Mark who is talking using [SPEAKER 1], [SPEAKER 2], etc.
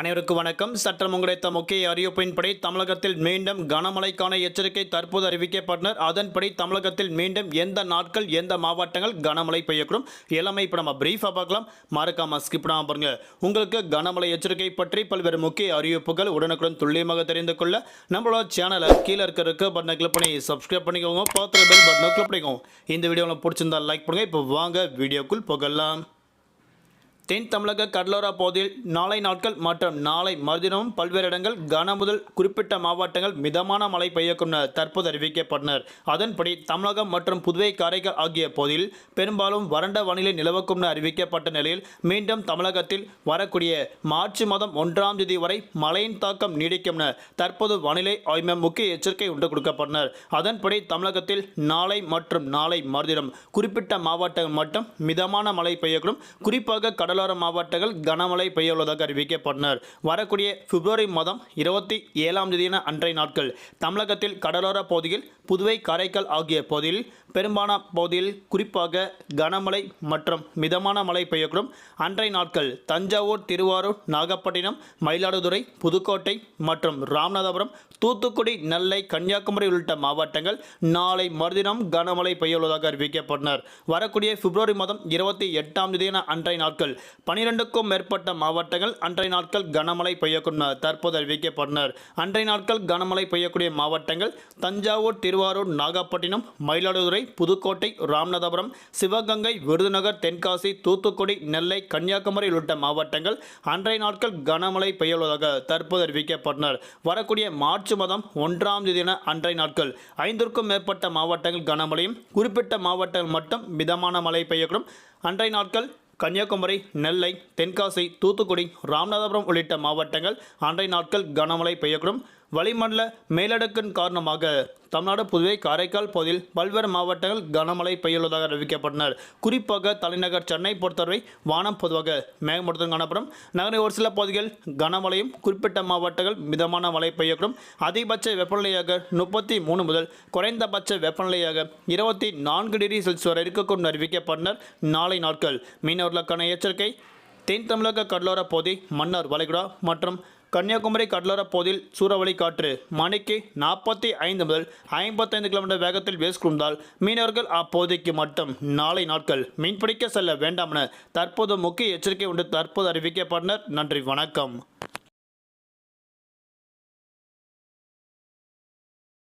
[SPEAKER 1] அனைவருக்கும் வணக்கம். சற்றம் கிடைத்த முக்கிய அறிவிப்பின்படி தமிழகத்தில் மீண்டும் கனமழைக்கான எச்சரிக்கை தற்போது அறிவிக்கப்பட்டனர். அதன்படி தமிழகத்தில் மீண்டும் எந்த நாட்கள் எந்த மாவட்டங்கள் கனமழை பெய்யக்கூடும்? எல்லாமே இப்போ நம்ம பிரீஃபாக பார்க்கலாம். மறக்காம ஸ்கிப் பண்ணாமல் பாருங்க. உங்களுக்கு கனமழை எச்சரிக்கை பற்றி பல்வேறு முக்கிய அறிவிப்புகள் உடனுக்குடன் துல்லியமாக தெரிந்து கொள்ள நம்மளோட சேனலை கீழே இருக்க இருக்க பட்டனை கிளிக் பண்ணி சப்ஸ்கிரைப் பண்ணிக்கோங்க. பார்த்து பெல் பட்டனை கிளிக் பண்ணிக்கோங்க. இந்த வீடியோவில் பிடிச்சிருந்தால் பிடிச்சிருந்தா லைக் பண்ணுங்கள் இப்போ வாங்க வீடியோக்குள் போகலாம். தென் தமிழக கடலோரா பகுதியில் நாளை நாட்கள் மற்றும் நாளை மறுதினமும் பல்வேறு இடங்கள் கன முதல் குறிப்பிட்ட மாவட்டங்கள் மிதமான மழை பெய்யக்கும் என தற்போது அறிவிக்கப்பட்டனர். அதன்படி தமிழகம் மற்றும் புதுவை காரைக்கால் ஆகிய பகுதியில் பெரும்பாலும் வறண்ட வானிலை நிலவக்கும் என அறிவிக்கப்பட்ட நிலையில் மீண்டும் தமிழகத்தில் வரக்கூடிய மார்ச் மாதம் ஒன்றாம் தேதி வரை மழையின் தாக்கம் நீடிக்கும் என தற்போது வானிலை ஆய்வு முக்கிய எச்சரிக்கை உண்டு கொடுக்கப்பட்டனர். அதன்படி தமிழகத்தில் நாளை மற்றும் நாளை மறுதினம் குறிப்பிட்ட மாவட்டங்கள் மட்டும் மிதமான மழை பெய்யக்கூடும். குறிப்பாக கடல் கடலோர மாவட்டங்கள் கனமழை பெய்ய உள்ளதாக அறிவிக்கப்பட்டனர். வரக்கூடிய பிப்ரவரி மாதம் இருபத்தி ஏழாம் தேதியான அன்றைய நாட்கள் தமிழகத்தில் கடலோர பகுதியில் புதுவை காரைக்கால் ஆகிய பகுதியில் பெரும்பாலான பகுதியில் குறிப்பாக கனமழை மற்றும் மிதமான மழை பெய்யக்கூடும். அன்றைய நாட்கள் தஞ்சாவூர் திருவாரூர் நாகப்பட்டினம் மயிலாடுதுறை புதுக்கோட்டை மற்றும் ராமநாதபுரம் தூத்துக்குடி நெல்லை கன்னியாகுமரி உள்ளிட்ட மாவட்டங்கள் நாளை மறுதினம் கனமழை பெய்யுள்ளதாக அறிவிக்கப்பட்டனர். வரக்கூடிய பிப்ரவரி மாதம் இருபத்தி எட்டாம் தேதியான அன்றைய நாட்கள் பனிரெண்டுக்கும் மேற்பட்ட மாவட்டங்கள் அன்றைய நாட்கள் கனமழை பெய்யக்கூடும் தற்போது அறிவிக்கப்பட்டனர். அன்றைய நாட்கள் கனமழை பெய்யக்கூடிய மாவட்டங்கள் தஞ்சாவூர் திருவாரூர் நாகப்பட்டினம் மயிலாடுதுறை புதுக்கோட்டை ராமநாதபுரம் சிவகங்கை விருதுநகர் தென்காசி தூத்துக்குடி நெல்லை கன்னியாகுமரி உள்ளிட்ட மாவட்டங்கள் அன்றைய நாட்கள் கனமழை பெய்யுள்ளதாக தற்போது அறிவிக்கப்பட்டனர். வரக்கூடிய மார்ச் மாதம் ஒன்றாம் தேதியான அன்றைய நாட்கள் ஐந்திற்கும் மேற்பட்ட மாவட்டங்கள் கனமழையும் குறிப்பிட்ட மாவட்டங்கள் மட்டும் மிதமான மழை பெய்யக்கூடும். அன்றைய நாட்கள் கன்னியாகுமரி நெல்லை தென்காசி தூத்துக்குடி ராமநாதபுரம் உள்ளிட்ட மாவட்டங்கள் அன்றைய நாட்கள் கனமழை பெய்யக்கூடும். வளிமண்டல மேலடுக்கின் காரணமாக தமிழ்நாடு புதுவை காரைக்கால் பகுதியில் பல்வேறு மாவட்டங்கள் கனமழை பெய்யுள்ளதாக அறிவிக்கப்பட்டனர். குறிப்பாக தலைநகர் சென்னை பொறுத்தவரை வானம் பொதுவாக மேகமூட்டத்துடன் காணப்படும். நகரின் ஒரு சில பகுதிகள் கனமழையும் குறிப்பிட்ட மாவட்டங்கள் மிதமான மழை பெய்யக்கூடும். அதிகபட்ச வெப்பநிலையாக முப்பத்தி மூணு முதல் குறைந்தபட்ச வெப்பநிலையாக இருபத்தி நான்கு டிகிரி செல்சியஸ் வரை இருக்கக்கூடும் அறிவிக்கப்பட்டனர். நாளை நாட்கள் மீனவர்களுக்கான எச்சரிக்கை. தென் தமிழக கடலோர பகுதி மன்னார் வளைகுடா மற்றும் கன்னியாகுமரி கடலோர பகுதியில் சூறாவளி காற்று. மணிக்கு நாற்பத்தி ஐந்து முதல் ஐம்பத்தைந்து கிலோமீட்டர் வேகத்தில் வீசிக்கொண்டால் மீனவர்கள் அப்போதைக்கு மட்டும் நாளை நாட்கள் மீன்பிடிக்க செல்ல வேண்டாம் என தற்போது முக்கிய எச்சரிக்கை உண்டு தற்போது அறிவிக்கப்பட்டனர். நன்றி வணக்கம்.